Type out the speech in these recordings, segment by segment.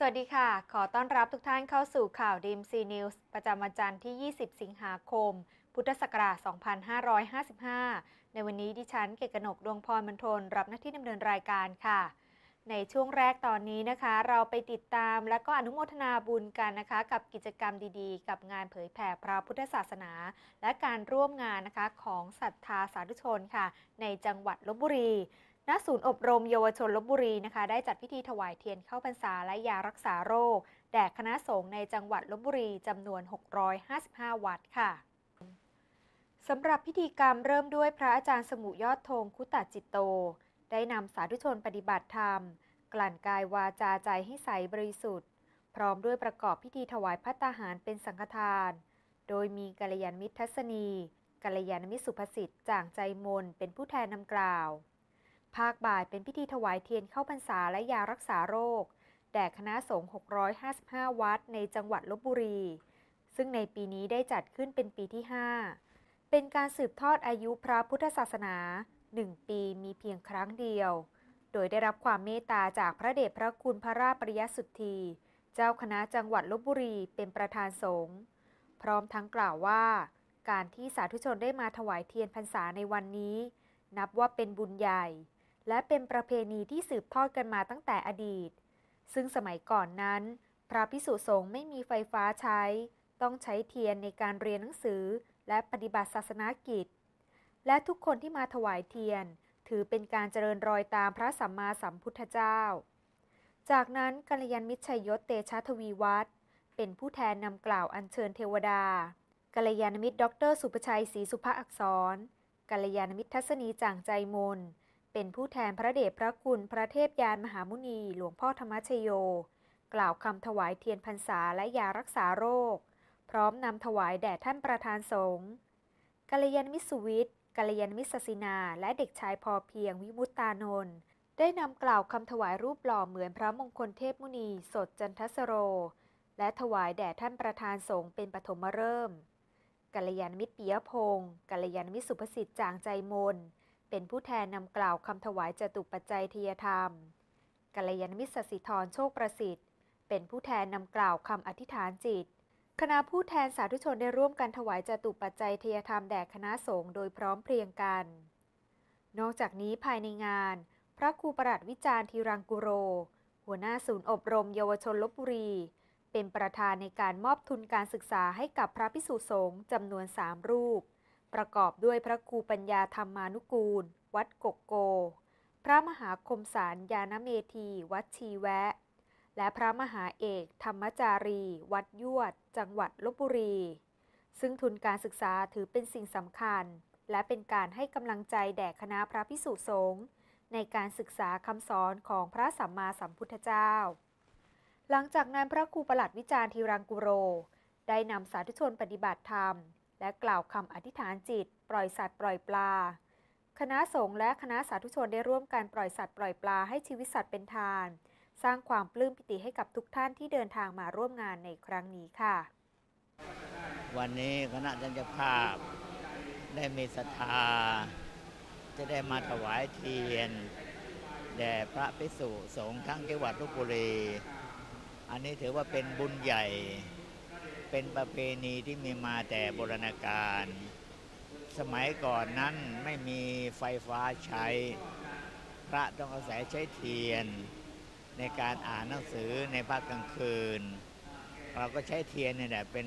สวัสดีค่ะ ขอต้อนรับทุกท่านเข้าสู่ข่าวดีมซีนิวส์ประจำวันจันทร์ที่ 20 สิงหาคม พุทธศักราช 2555 ในวันนี้ดิฉันเกตกนกดวงพรมณฑลรับหน้าที่ดำเนินรายการค่ะ ในช่วงแรกตอนนี้นะคะ เราไปติดตามและก็อนุโมทนาบุญกันนะคะ กับกิจกรรมดีๆ กับงานเผยแผ่พระพุทธศาสนา และการร่วมงานนะคะของศรัทธาสาธุชนค่ะ ในจังหวัดลบบุรี ณศูนย์อบรมเยาวชนลบบุรีนะคะได้จัดพิธีถวายเทียนเข้าพรรษาและยารักษาโรค แด่คณะสงฆ์ในจังหวัดลบบุรีจำนวน 655 วัดค่ะสำหรับพิธีกรรมเริ่มด้วยพระอาจารย์สมุยอดธงคุตตจิตโต ได้นำสาธุชนปฏิบัติธรรม กลั่นกายวาจาใจให้ใสบริสุทธิ์ พร้อมด้วยประกอบพิธีถวายพัตตาหารเป็นสังฆทาน โดยมีกัลยาณมิตรทัศนีกัลยาณมิตรสุภสิทธิ์จ่างใจมนเป็นผู้แทนนำกล่าว ภาคบ่ายเป็นพิธีถวายเทียนเข้าพรรษาและยารักษาโรค แด่คณะสงฆ์ 655 วัดในจังหวัดลบบุรี ซึ่งในปีนี้ได้จัดขึ้นเป็นปีที่ 5 เป็นการสืบทอดอายุพระพุทธศาสนา 1 ปีมีเพียงครั้งเดียว โดยได้รับความเมตตาจากพระเดชพระคุณพระราชปริยสุทธี เจ้าคณะจังหวัดลบบุรีเป็นประธานสงฆ์พร้อมทั้งกล่าวว่า การที่สาธุชนได้มาถวายเทียนพรรษาในวันนี้ นับว่าเป็นบุญใหญ่ และเป็นประเพณีที่สืบทอดกันมาตั้งแต่อดีต ซึ่งสมัยก่อนนั้น พระพิสุสงฆ์ไม่มีไฟฟ้าใช้ ต้องใช้เทียนในการเรียนหนังสือและปฏิบัติศาสนากิจ และทุกคนที่มาถวายเทียน ถือเป็นการเจริญรอยตามพระสัมมาสัมพุทธเจ้า จากนั้นกัลยาณมิตรชัยยศเตชะทวีวัฒน์เป็นผู้แทนนำกล่าวอัญเชิญเทวดา กัลยาณมิตร ดร สุภชัยศรีสุภอักษร กัลยาณมิตรทัศนีจ่างใจมน เป็นผู้แทนพระเดชพระคุณพระเทพยานมหามุนีหลวงพ่อธรรมชโย กล่าวคำถวายเทียนพรรษาและยารักษาโรค พร้อมนำถวายแด่ท่านประธานสงฆ์กัลยาณมิสุวิทย์กัลยาณมิตรศศินา และเด็กชายพอเพียงวิมุตตานนท์ได้นำกล่าวคำถวายรูปหล่อเหมือนพระมงคลเทพมุนีสดจันทสโร และถวายแด่ท่านประธานสงฆ์เป็นปฐมฤกษ์กัลยาณมิตรปิยพงศ์กัลยาณมิตรสุภสิทธิ์จางใจมน เป็นผู้แทนนำกล่าวคำถวายจตุปัจจัยทียธรรมกัลยาณมิตรสสิธรโชคประสิทธิ์ เป็นผู้แทนนำกล่าวคำอธิษฐานจิต คณะผู้แทนสาธุชนได้ร่วมกันถวายจตุปัจจัยทียธรรมแด่คณะสงฆ์โดยพร้อมเพรียงกัน นอกจากนี้ภายในงาน พระครูประหลัดวิจารณ์ธีรังกุโร หัวหน้าศูนย์อบรม เยาวชนลบบุรี เป็นประธานในการมอบทุนการศึกษาให้กับพระพิสุสงฆ์จำนวนสามรูป ประกอบด้วยพระครูปัญญาธรรมานุกูล วัดกกโก พระมหาคมสารยานเมธี วัดชีแวะ และพระมหาเอกธรรมจารี วัดยวด จังหวัดลบบุรี ซึ่งทุนการศึกษาถือเป็นสิ่งสำคัญ และเป็นการให้กำลังใจแด่คณะพระพิสุสงฆ์ในการศึกษาคำสอนของพระสัมมาสัมพุทธเจ้า หลังจากนั้นพระครูประหลัดวิจารณ์ธีรังกุโร ได้นำสาธุชนปฏิบัติธรรม และกล่าวคำอธิษฐานจิต ปล่อยสัตว์ปล่อยปลา คณะสงฆ์และคณะสาธุชนได้ร่วมกันปล่อยสัตว์ปล่อยปลาให้ชีวิตสัตว์เป็นทาน สร้างความปลื้มปิติให้กับทุกท่านที่เดินทางมาร่วมงานในครั้งนี้ค่ะ วันนี้คณะจันจภาพ ได้มีศรัทธา จะได้มาถวายเทียน แด่พระภิกษุสงฆ์ทั้งจังหวัดลบบุรี อันนี้ถือว่าเป็นบุญใหญ่ เป็นประเพณีที่มีมาแต่โบราณกาล สมัยก่อนนั้นไม่มีไฟฟ้าใช้ พระต้องอาศัยใช้เทียน ในการอ่านหนังสือในภาคกลางคืน เราก็ใช้เทียนเนี่ยแหละเป็น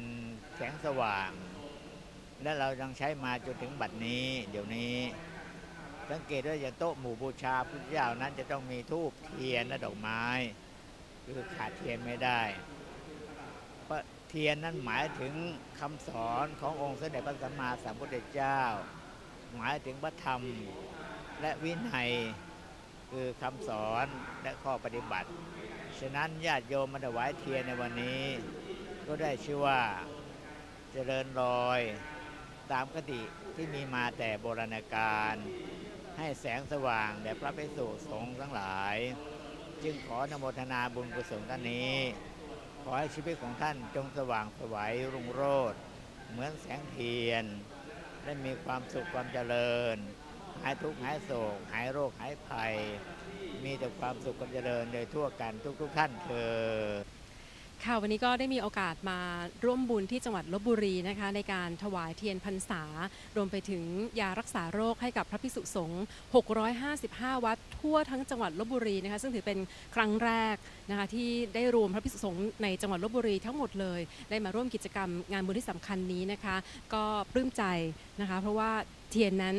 แสงสว่าง และเรายังใช้มาจนถึงบัดนี้ เดี๋ยวนี้ สังเกตว่าอย่างโต๊ะหมู่บูชาพุทธเจ้านั้นจะต้องมีทูบเทียนและดอกไม้ คือขาดเทียนไม่ได้ เทียนนั้นหมายถึงคำสอนขององค์สมเด็จพระสัมมาสัมพุทธเจ้า หมายถึงพระธรรมและวินัยคือคำสอนและข้อปฏิบัติ ฉะนั้นญาติโยมมาถวายเทียนในวันนี้ ก็ได้ชื่อว่าเจริญรอย ตามคติที่มีมาแต่โบราณกาลให้แสงสว่างแด่พระภิกษุสงฆ์ทั้งหลาย จึงขอนโมทนาบุญกุศลท่านนี้ ขอให้ชีวิตของท่านจงสว่างไสวัยรุ่งโรจน์เหมือนแสงเทียน และมีความสุขความเจริญ หายทุกข์หายโศก หายโรคหายภัย มีแต่ความสุขความเจริญโดยทั่วกันทุก ๆ ท่านเธอ ค่ะวันนี้ก็ได้มีโอกาสมาร่วมบุญที่จังหวัดลบบุรีนะคะ ในการถวายเทียนพรรษารวมไปถึงยารักษาโรคให้กับพระภิกษุสงฆ์ 655 วัดทั่วทั้งจังหวัดลบบุรีนะคะ ซึ่งถือเป็นครั้งแรกนะคะที่ได้รวมพระภิกษุสงฆ์ในจังหวัดลบบุรีทั้งหมดเลย ได้มาร่วมกิจกรรมงานบุญที่สำคัญนี้นะคะ ก็ปลื้มใจนะคะ เพราะว่าเทียนนั้น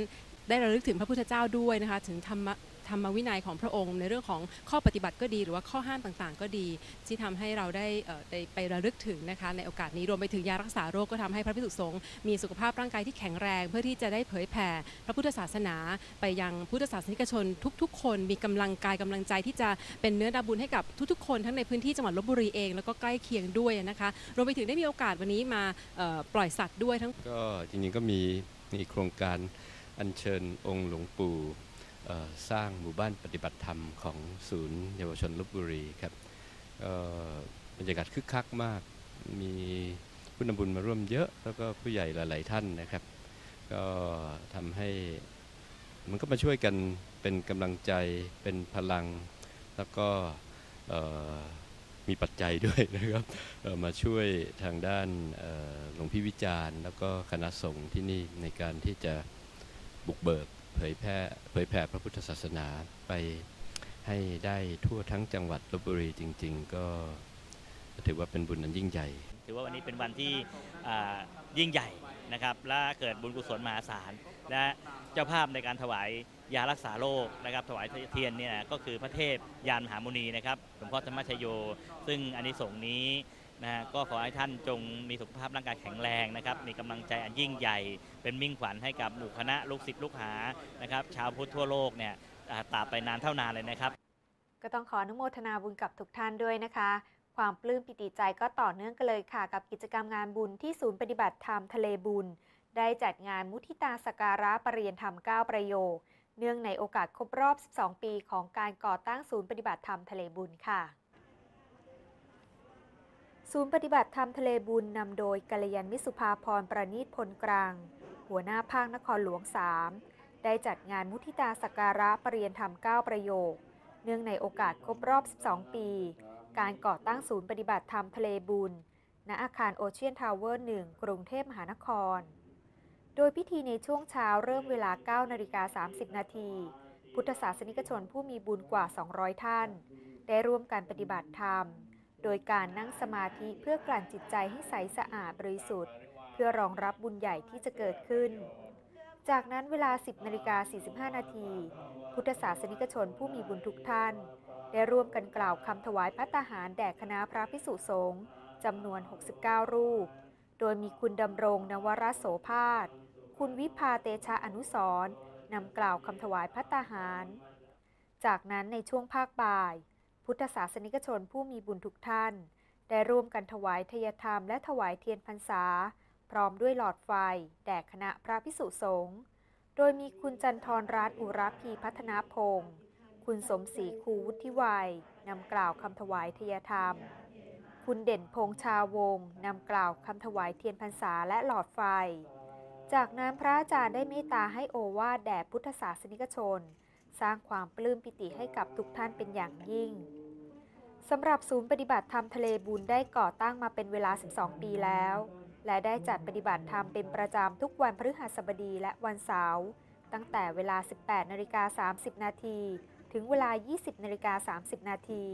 ได้ระลึกถึงพระพุทธเจ้าด้วยนะคะ ถึงธรรมะ ธรรมวินัยของพระองค์ ในเรื่องของข้อปฏิบัติก็ดี หรือว่าข้อห้ามต่างๆ ก็ดี ที่ทำให้เราได้ได้ไประลึกถึงนะคะในโอกาสนี้รวมไปถึงยารักษาโรคก็ทำให้พระภิกษุสงฆ์มีสุขภาพร่างกายที่แข็งแรง เพื่อที่จะได้เผยแผ่พระพุทธศาสนาไปยังพุทธศาสนิกชนทุก ๆ คนมีกำลังกายกำลังใจที่จะเป็นเนื้อนาบุญให้กับทุกๆ คนทั้งในพื้นที่จังหวัดลบบุรีเองแล้วก็ใกล้เคียงด้วยนะคะรวมไปถึงได้มีโอกาสวันนี้มาปล่อยสัตว์ด้วยทั้งก็จริงๆก็มีมีโครงการอัญเชิญองค์หลวงปู่ สร้างหมู่บ้านปฏิบัติธรรมของศูนย์เยาวชนลบบุรีครับบรรยากาศคึกคักมาก มีผู้นำบุญมาร่วมเยอะ แล้วก็ผู้ใหญ่หลาย ๆ ท่านนะครับ ก็ทำให้มันก็มาช่วยกันเป็นกำลังใจเป็นพลัง แล้วก็มีปัจจัยด้วยนะครับมาช่วยทางด้านหลวงพี่วิจารณ์ แล้วก็คณะสงฆ์ที่นี่ในการที่จะบุกเบิก เผยแพร่เผยแผ่พระพุทธศาสนาไปให้ได้ทั่วทั้งจังหวัดลบบุรีจริง ๆ ก็ถือว่าเป็นบุญอันยิ่งใหญ่ ถือว่าวันนี้เป็นวันที่ยิ่งใหญ่นะครับ และเกิดบุญกุศลมหาศาล และเจ้าภาพในการถวายยารักษาโรคนะครับถวายเทียนเนี่ยก็คือพระเทพยานมหามุนีนะครับหลวงพ่อธรรมชโย ซึ่งอานิสงส์นี้ นะฮะก็ขอให้ท่านจงมีสุขภาพร่างกายแข็งแรงนะครับ มีกำลังใจอันยิ่งใหญ่ เป็นมิ่งขวัญให้กับหมู่คณะลูกศิษย์ลูกหานะครับ ชาวพุทธทั่วโลกเนี่ยตราบไปนานเท่านานเลยนะครับ ก็ต้องขออนุโมทนาบุญกับทุกท่านด้วยนะคะ ความปลื้มปิติใจก็ต่อเนื่องกันเลยค่ะ กับกิจกรรมงานบุญที่ศูนย์ปฏิบัติธรรมทะเลบุญ ได้จัดงานมุทิตาสการะปรริยนธรรม 9 ประโยค เนื่องในโอกาสครบรอบ 12 ปี ของการก่อตั้งศูนย์ปฏิบัติธรรมทะเลบุญค่ะ ศูนย์ปฏิบัติธรรมทะเลบุญนำโดยกัลยาณมิสุภาพรประณีตพลกลาง หัวหน้าภาคนครหลวง 3 ได้จัดงานมุทิตาสการะปรริยนธรรม 9 ประโยค เนื่องในโอกาสครบรอบ 12 ปี การก่อตั้งศูนย์ปฏิบัติธรรมทะเลบุญ ณอาคารโอเชียนทาวเวอร์ 1 กรุงเทพมหานคร โดยพิธีในช่วงเช้าเริ่มเวลา 9 นาฬิกา 30 นาทีพุทธศาสนิกชนผู้มีบุญกว่า 200 ท่าน ได้ร่วมการปฏิบัติธรรม โดยการนั่งสมาธิเพื่อกลั่นจิตใจให้ใสสะอาดบริสุทธิ์ เพื่อรองรับบุญใหญ่ที่จะเกิดขึ้น จากนั้นเวลา 10นาฬิกา45 นาที พุทธศาสนิกชนผู้มีบุญทุกท่าน ได้ร่วมกันกล่าวคำถวายพระตาหารแด่คณะพระพิสุสงฆ์จำนวน 69 รูป โดยมีคุณดำรงนวรโสภาส คุณวิภาเตชะอนุสร์นำกล่าวคำถวายพระตาหาร จากนั้นในช่วงภาคบ่าย พุทธศาสนิกชนผู้มีบุญทุกท่าน ได้ร่วมกันถวายทยธรรมและถวายเทียนพรรษา พร้อมด้วยหลอดไฟ แด่คณะพระพิสุสงฆ์โดยมีคุณจันทรรัตน์อุรพีพัฒนาพงศ์คุณสมศรีคูวุฒิวัยนำกล่าวคำถวายทยธรรม คุณเด่นพงชาวงศ์นำกล่าวคำถวายเทียนพรรษาและหลอดไฟ จากนั้นพระอาจารย์ได้เมตตาให้โอวาทแด่พุทธศาสนิกชน สร้างความปลื้มปิติให้กับทุกท่านเป็นอย่างยิ่งสำหรับศูนย์ปฏิบัติธรรมทะเลบุญได้ก่อตั้งมาเป็นเวลา 12 ปีแล้ว และได้จัดปฏิบัติธรรมเป็นประจำทุกวันพฤหัสบดีและวันเสาร์ตั้งแต่เวลา 18นาฬิกา30 นาทีถึงเวลา 20นาฬิกา30 นาที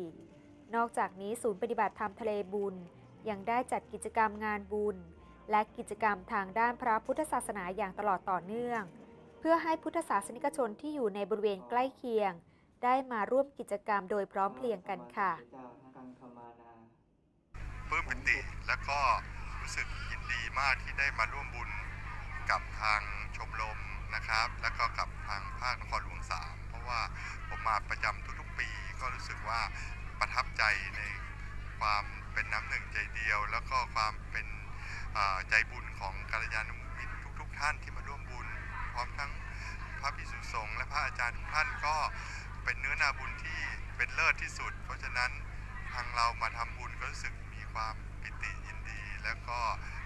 นอกจากนี้ศูนย์ปฏิบัติธรรมทะเลบุญ ยังได้จัดกิจกรรมงานบุญ และกิจกรรมทางด้านพระพุทธศาสนาอย่างตลอดต่อเนื่อง เพื่อให้พุทธศาสนิกชนที่อยู่ในบริเวณใกล้เคียง ได้มาร่วมกิจกรรมโดยพร้อมเพรียงกันค่ะปลื้มปิติและก็รู้สึกยินดีมากที่ได้มาร่วมบุญกับทางชมรมนะครับ แล้วก็กับทางภาคนครหลวงสามเพราะว่าผมมาประจำทุกๆ ปีก็รู้สึกว่าประทับใจในความเป็นน้ำหนึ่งใจเดียว แล้วก็ความเป็นใจบุญของกัลยาณมิตรทุก ๆ ท่านที่มา พร้อมทั้งพระภิกษุสงฆ์และพระอาจารย์ทุกท่านก็เป็นเนื้อนาบุญที่เป็นเลิศที่สุด เพราะฉะนั้นทางเรามาทำบุญก็รู้สึกมีความปิติยินดี แล้วก็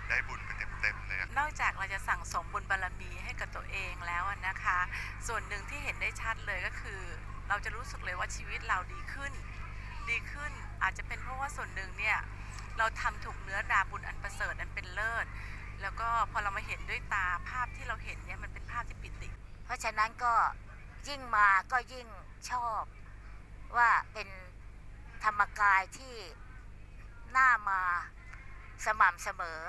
ได้บุญไปเต็มๆเลยนอกจากเราจะสั่งสมบุญบารรมีให้กับตัวเองแล้วนะคะ ส่วนหนึ่งที่เห็นได้ชัดเลยก็คือ เราจะรู้สึกเลยว่าชีวิตเราดีขึ้น ดีขึ้นอาจจะเป็นเพราะว่าส่วนหนึ่งเนี่ยเราทำถูกเนื้อดาบุญอันประเสริฐอันเป็นเลิศ แล้วก็พอเรามาเห็นด้วยตาภาพที่เราเห็นเนี่ยมันเป็นภาพที่ปิติ เพราะฉะนั้นก็ยิ่งมาก็ยิ่งชอบว่าเป็นธรรมกายที่น่ามาสม่ำเสมอ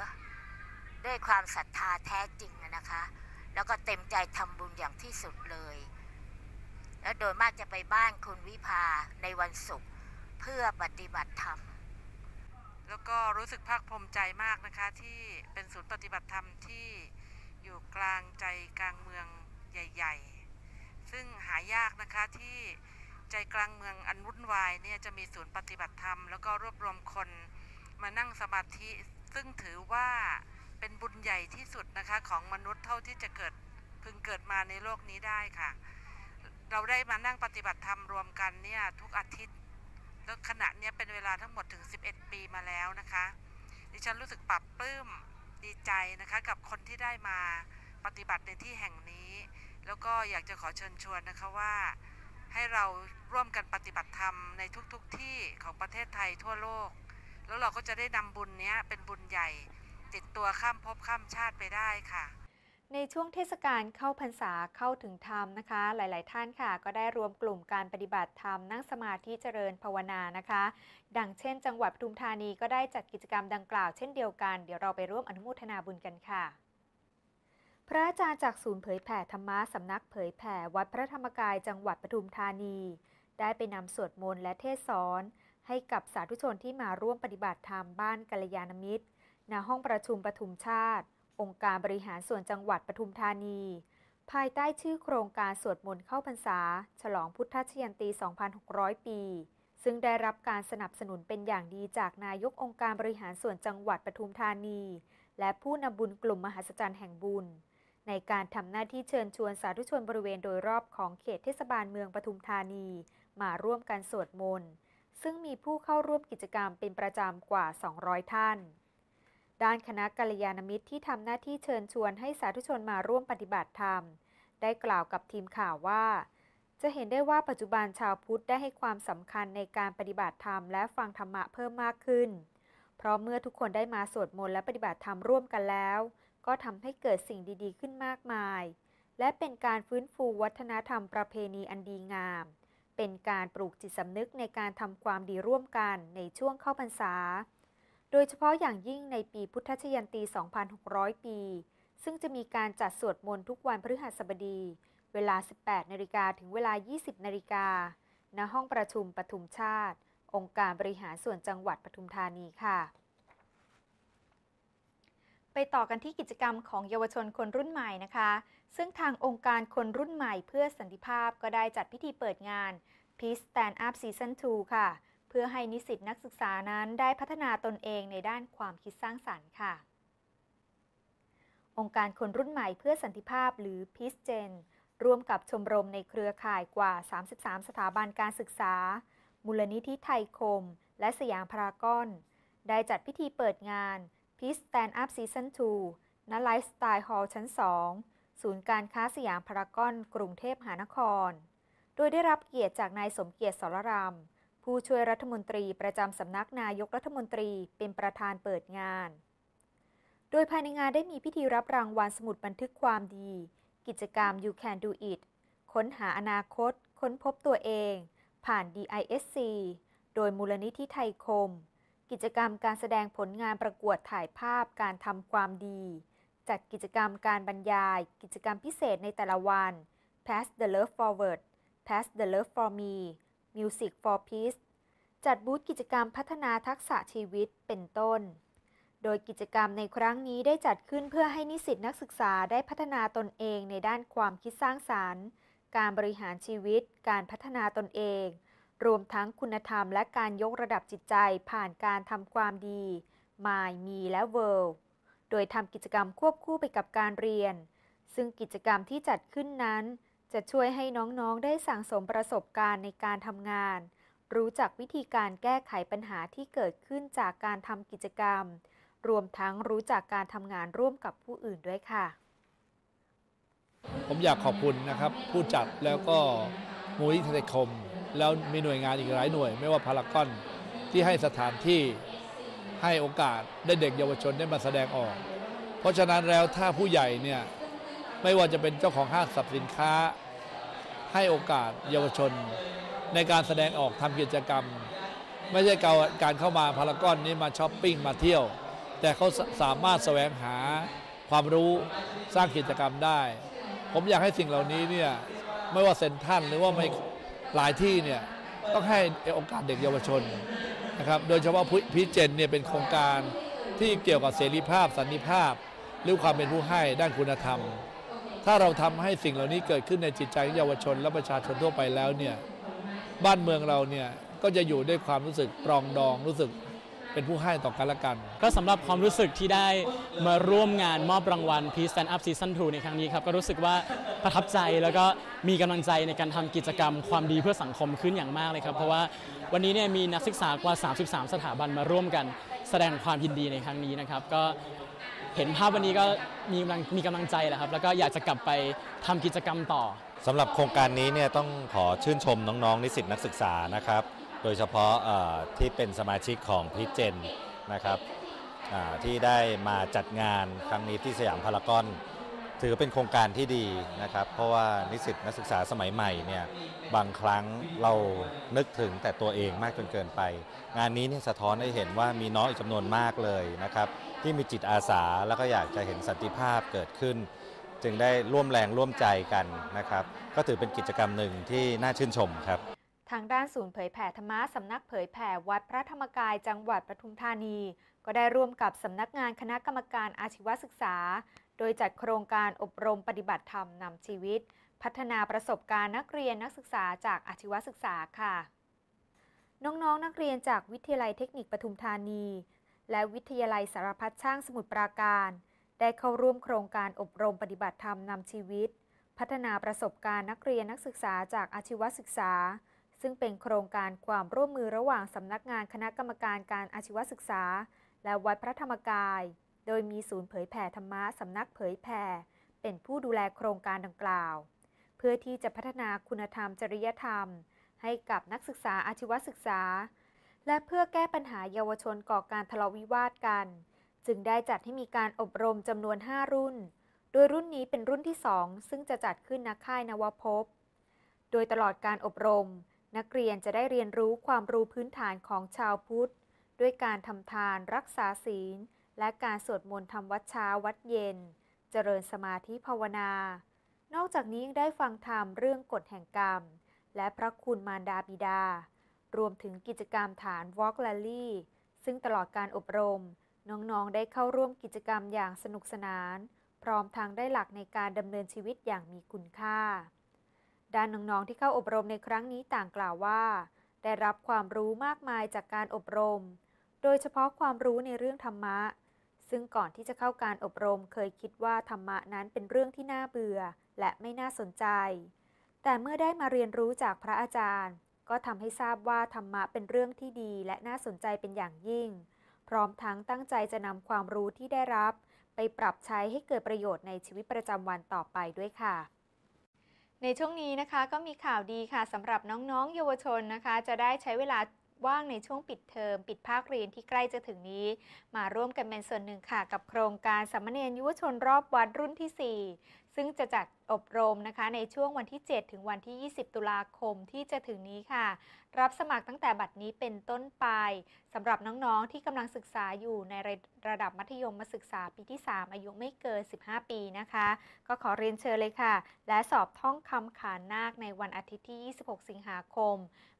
ด้วยความศรัทธาแท้จริงนะคะ แล้วก็เต็มใจทำบุญอย่างที่สุดเลย แล้วโดยมากจะไปบ้านคุณวิภาในวันศุกร์เพื่อปฏิบัติธรรม แล้วก็รู้สึกภาคภูมิใจมากนะคะ ที่เป็นศูนย์ปฏิบัติธรรมที่อยู่กลางใจกลางเมืองใหญ่ ๆ ซึ่งหายากนะคะที่ใจกลางเมืองอันวุ่นวายเนี่ยจะมีศูนย์ปฏิบัติธรรม แล้วก็รวบรวมคนมานั่งสมาธิ ซึ่งถือว่าเป็นบุญใหญ่ที่สุดนะคะของมนุษย์เท่าที่จะเกิดพึงเกิดมาในโลกนี้ได้ค่ะ เราได้มานั่งปฏิบัติธรรมรวมกันเนี่ยทุกอาทิตย์ แล้วขณะนี้เป็นเวลาทั้งหมดถึง 11 ปีมาแล้วนะคะ ดิฉันรู้สึกปรับปลื้มดีใจนะคะกับคนที่ได้มาปฏิบัติในที่แห่งนี้ แล้วก็อยากจะขอเชิญชวนนะคะว่าให้เราร่วมกันปฏิบัติธรรมในทุกๆทที่ของประเทศไทยทั่วโลก แล้วเราก็จะได้นำบุญนี้เป็นบุญใหญ่ ติดตัวข้ามภพข้ามชาติไปได้ค่ะ ในช่วงเทศกาลเข้าพรรษาเข้าถึงธรรมนะคะ หลาย ๆ ท่านค่ะ ก็ได้รวมกลุ่มการปฏิบัติธรรมนั่งสมาธิเจริญภาวนานะคะ ดังเช่น จังหวัดปทุมธานีก็ได้จัดกิจกรรมดังกล่าวเช่นเดียวกัน เดี๋ยวเราไปร่วมอนุโมทนาบุญกันค่ะ พระอาจารย์จากศูนย์เผยแผ่ธรรมะสำนักเผยแผ่วัดพระธรรมกายจังหวัดปทุมธานี ได้ไปนำสวดมนต์และเทศสอน ให้กับสาธุชนที่มาร่วมปฏิบัติธรรมบ้านกัลยาณมิตรณห้องประชุมปทุมชาติ องค์การบริหารส่วนจังหวัดปทุมธานี ภายใต้ชื่อโครงการสวดมนต์เข้าพรรษา ฉลองพุทธชยันตี 2,600 ปี ซึ่งได้รับการสนับสนุนเป็นอย่างดีจากนายกองค์การบริหารส่วนจังหวัดปทุมธานี และผู้นำบุญกลุ่มมหัศจรรย์แห่งบุญ ในการทำหน้าที่เชิญชวนสาธุชนบริเวณโดยรอบของเขตเทศบาลเมืองปทุมธานี มาร่วมกันสวดมนต์ซึ่งมีผู้เข้าร่วมกิจกรรมเป็นประจำกว่า 200 ท่าน ด้านคณะกัลยาณมิตรที่ทำหน้าที่เชิญชวนให้สาธุชนมาร่วมปฏิบัติธรรม ได้กล่าวกับทีมข่าวว่า จะเห็นได้ว่าปัจจุบันชาวพุทธได้ให้ความสำคัญในการปฏิบัติธรรมและฟังธรรมะเพิ่มมากขึ้น เพราะเมื่อทุกคนได้มาสวดมนต์และปฏิบัติธรรมร่วมกันแล้ว ก็ทำให้เกิดสิ่งดีๆ ขึ้นมากมาย และเป็นการฟื้นฟูวัฒนธรรมประเพณีอันดีงาม เป็นการปลูกจิตสำนึกในการทำความดีร่วมกันในช่วงเข้าพรรษา โดยเฉพาะอย่างยิ่งในปีพุทธชยันตี 2,600 ปี ซึ่งจะมีการจัดสวดมนต์ทุกวันพฤหัสบดี เวลา 18 นาฬิกาถึงเวลา 20 นาฬิกา ณ ห้องประชุมปทุมชาติ องค์การบริหารส่วนจังหวัดปทุมธานีค่ะ ไปต่อกันที่กิจกรรมของเยาวชนคนรุ่นใหม่นะคะ ซึ่งทางองค์การคนรุ่นใหม่เพื่อสันติภาพก็ได้จัดพิธีเปิดงาน Peace Stand Up Season 2 ค่ะ พื่อให้นิสิตนักศึกษานั้นได้พัฒนาตนเองในด้านความคิดสร้างสรรค์ค่ะ องค์การคนรุ่นใหม่เพื่อสันติภาพหรือ Peace Gen ร่วมกับชมรมในเครือข่ายกว่า 33 สถาบันการศึกษา มูลนิธิไทยคม และสยามพารากอน ได้จัดพิธีเปิดงาน Peace Stand Up Season 2ณไลฟ์สไตล์ฮอลล์ชั้น 2 ศูนย์การค้าสยามพารากอน กรุงเทพมหานคร โดยได้รับเกียรติจากนายสมเกียรติสรราม ผู้ช่วยรัฐมนตรีประจำสำนักนายกรัฐมนตรีเป็นประธานเปิดงาน โดยภายในงานได้มีพิธีรับรางวัลสมุดบันทึกความดี กิจกรรม You Can Do It ค้นหาอนาคต ค้นพบตัวเอง ผ่าน DISC โดยมูลนิธิไทยคม กิจกรรมการแสดงผลงานประกวดถ่ายภาพการทำความดี จัดกิจกรรมการบรรยาย กิจกรรมพิเศษในแต่ละวัน Pass the Love Forward Pass the Love for Me Music for Peace จัดบูธกิจกรรมพัฒนาทักษะชีวิตเป็นต้น โดยกิจกรรมในครั้งนี้ได้จัดขึ้นเพื่อให้นิสิตนักศึกษาได้พัฒนาตนเองในด้านความคิดสร้างสารรค์ การบริหารชีวิต การพัฒนาตนเอง รวมทั้งคุณธรรมและการยกระดับจิตใจผ่านการทำความดี My Me และ World โดยทำกิจกรรมควบคู่ไปกับการเรียน ซึ่งกิจกรรมที่จัดขึ้นนั้น จะช่วยให้น้องๆได้สั่งสมประสบการณ์ในการทำงาน รู้จักวิธีการแก้ไขปัญหาที่เกิดขึ้นจากการทำกิจกรรม รวมทั้งรู้จักการทำงานร่วมกับผู้อื่นด้วยค่ะ ผมอยากขอบคุณนะครับ ผู้จัดแล้วก็มูลนิธิไทยคม แล้วมีหน่วยงานอีกหลายหน่วย ไม่ว่าพารากอนที่ให้สถานที่ให้โอกาสได้เด็กเยาวชนได้มาแสดงออก เพราะฉะนั้นแล้วถ้าผู้ใหญ่เนี่ยไม่ว่าจะเป็นเจ้าของห้างสรรพสินค้า ให้โอกาสเยาวชน ในการแสดงออกทำกิจกรรม ไม่ใช่การการเข้ามาพารากอนนี้มาช้อปปิ้งมาเที่ยว แต่เขาสสามารถแสวงหาความรู้สร้างกิจกรรมได้ ผมอยากให้สิ่งเหล่านี้เนี่ยไม่ว่าเซนทรัลหรือว่าไม่หลายที่เนี่ยต้องให้โอกาสเด็กเยาวชนนะครับโดยเฉพาะพีเจนเนี่ยเป็นโครงการที่เกี่ยวกับเสรีภาพ สันติภาพ หรือความเป็นผู้ให้ด้านคุณธรรม ถ้าเราทำให้สิ่งเหล่านี้เกิดขึ้นในจิตใจของเยาวชนและประชาชนทั่วไปแล้วเนี่ยบ้านเมืองเราเนี่ยก็จะอยู่ด้วยความรู้สึกปรองดองรู้สึกเป็นผู้ให้ต่อกันและกัน ก็สำหรับความรู้สึกที่ได้มาร่วมงานมอบรางวัล Peace Stand Up Season 2 ในครั้งนี้ครับ ก็รู้สึกว่าประทับใจแล้วก็มีกำลังใจในการทำกิจกรรมความดีเพื่อสังคมขึ้นอย่างมากเลยครับ เพราะว่าวันนี้เนี่ยมีนักศึกษากว่า 33 สถาบันมาร่วมกัน แสดงความยินดีในครั้งนี้นะครับ ก็ เห็นภาพวันนี้ก็มีกำลังมีกำลังใจแหละครับ แล้วก็อยากจะกลับไปทำกิจกรรมต่อ สำหรับโครงการนี้เนี่ยต้องขอชื่นชมน้องๆ นิสิตนักศึกษานะครับ โดยเฉพาะเอ่อที่เป็นสมาชิกของพีเจนนะครับอ่าที่ได้มาจัดงานครั้งนี้ที่สยามพารากอน ถือเป็นโครงการที่ดีนะครับ เพราะว่านิสิตนักศึกษาสมัยใหม่เนี่ยบางครั้งเรานึกถึงแต่ตัวเองมากจนเกินไป งานนี้เนี่ยสะท้อนให้เห็นว่ามีน้องอีกจำนวนมากเลยนะครับ ที่มีจิตอาสาแล้วก็อยากจะเห็นสันติภาพเกิดขึ้น จึงได้ร่วมแรงร่วมใจกันนะครับ ก็ถือเป็นกิจกรรมหนึ่งที่น่าชื่นชมครับทางด้านศูนย์เผยแผ่ธรรมะสำนักเผยแผ่วัดพระธรรมกายจังหวัดปทุมธานี ก็ได้ร่วมกับสำนักงานคณะกรรมการอาชีวศึกษา โดยจัดโครงการอบรมปฏิบัติธรรมนำชีวิต พัฒนาประสบการณ์นักเรียนนักศึกษาจากอาชีวศึกษาค่ะ น้องๆนนักเรียนจากวิทยาลัยเทคนิคปทุมธานี และวิทยาลัยสารพัดช่างสมุทรปราการ ได้เข้าร่วมโครงการอบรมปฏิบัติธรรมนำชีวิต พัฒนาประสบการณ์นักเรียนนักศึกษาจากอาชีวศึกษาซึ่งเป็นโครงการความร่วมมือระหว่างสำนักงานคณะกรรมการการอาชีวศึกษา และวัดพระธรรมกาย โดยมีศูนย์เผยแผ่ธรรมะสำนักเผยแผ่ เป็นผู้ดูแลโครงการดังกล่าว เพื่อที่จะพัฒนาคุณธรรมจริยธรรม ให้กับนักศึกษาอาชีวศึกษา และเพื่อแก้ปัญหาเยาวชนก่อการทะเลาะวิวาทกัน จึงได้จัดให้มีการอบรมจำนวน 5 รุ่น โดยรุ่นนี้เป็นรุ่นที่ 2 ซึ่งจะจัดขึ้นณค่ายนวพบโดยตลอดการอบรม นักเรียนจะได้เรียนรู้ความรู้พื้นฐานของชาวพุทธ ด้วยการทำทานรักษาศีล และการสวดมนต์ทำวัดเช้าวัดเย็น เจริญสมาธิภาวนา นอกจากนี้ยังได้ฟังธรรมเรื่องกฎแห่งกรรม และพระคุณมารดาบิดา รวมถึงกิจกรรมฐาน Walk Rally ซึ่งตลอดการอบรม น้องๆ ได้เข้าร่วมกิจกรรมอย่างสนุกสนาน พร้อมทางได้หลักในการดำเนินชีวิตอย่างมีคุณค่า ด้านน้องๆ ที่เข้าอบรมในครั้งนี้ต่างกล่าวว่า ได้รับความรู้มากมายจากการอบรม โดยเฉพาะความรู้ในเรื่องธรรมะ ซึ่งก่อนที่จะเข้าการอบรมเคยคิดว่าธรรมะนั้นเป็นเรื่องที่น่าเบื่อ และไม่น่าสนใจ แต่เมื่อได้มาเรียนรู้จากพระอาจารย์ ก็ทำให้ทราบว่าธรรมะเป็นเรื่องที่ดีและน่าสนใจเป็นอย่างยิ่ง พร้อมทั้งตั้งใจจะนำความรู้ที่ได้รับ ไปปรับใช้ให้เกิดประโยชน์ในชีวิตประจำวันต่อไปด้วยค่ะในช่วงนี้นะคะก็มีข่าวดีค่ะสำหรับน้องๆ เยาวชนนะคะ จะได้ใช้เวลา ว่างในช่วงปิดเทอมปิดภาคเรียนที่ใกล้จะถึงนี้ มาร่วมกันเป็นส่วนหนึ่งค่ะ กับโครงการสัมเยนยุวชนรอบวัดรุ่นที่ 4 ซึ่งจะจัดอบรมนะคะในช่วงวันที่ 7 ถึงวันที่ 20 ตุลาคมที่จะถึงนี้ค่ะ รับสมัครตั้งแต่บัดนี้เป็นต้นไปสำหรับน้องๆที่กำลังศึกษาอยู่ในระดับมัธยมมาศึกษาปีที่ 3 อายุไม่เกิน 15 ปีนะคะ ก็ขอเรียนเชิญเลยค่ะ และสอบท่องคำขานนาคในวันอาทิตย์ที่ 26 สิงหาคม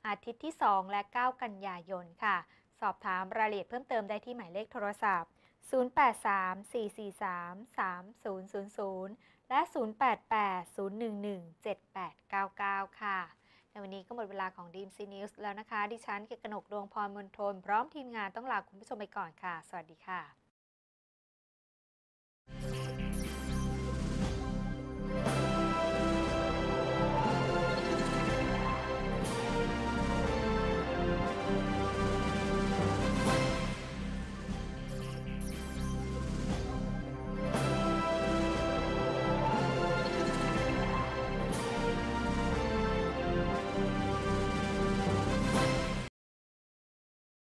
อาทิตย์ที่ 2 และ 9 กันยายนค่ะ สอบถามรายละเอียดเพิ่มเติมได้ที่หมายเลขโทรศัพท์ 0834433000 และ 0880117899 ค่ะ ในวันนี้ก็หมดเวลาของดีมซีนิวส์แล้วนะคะ ดิฉันเกกนกดวงพรมนทน พร้อมทีมงานต้องลาคุณผู้ชมไปก่อนค่ะ สวัสดีค่ะ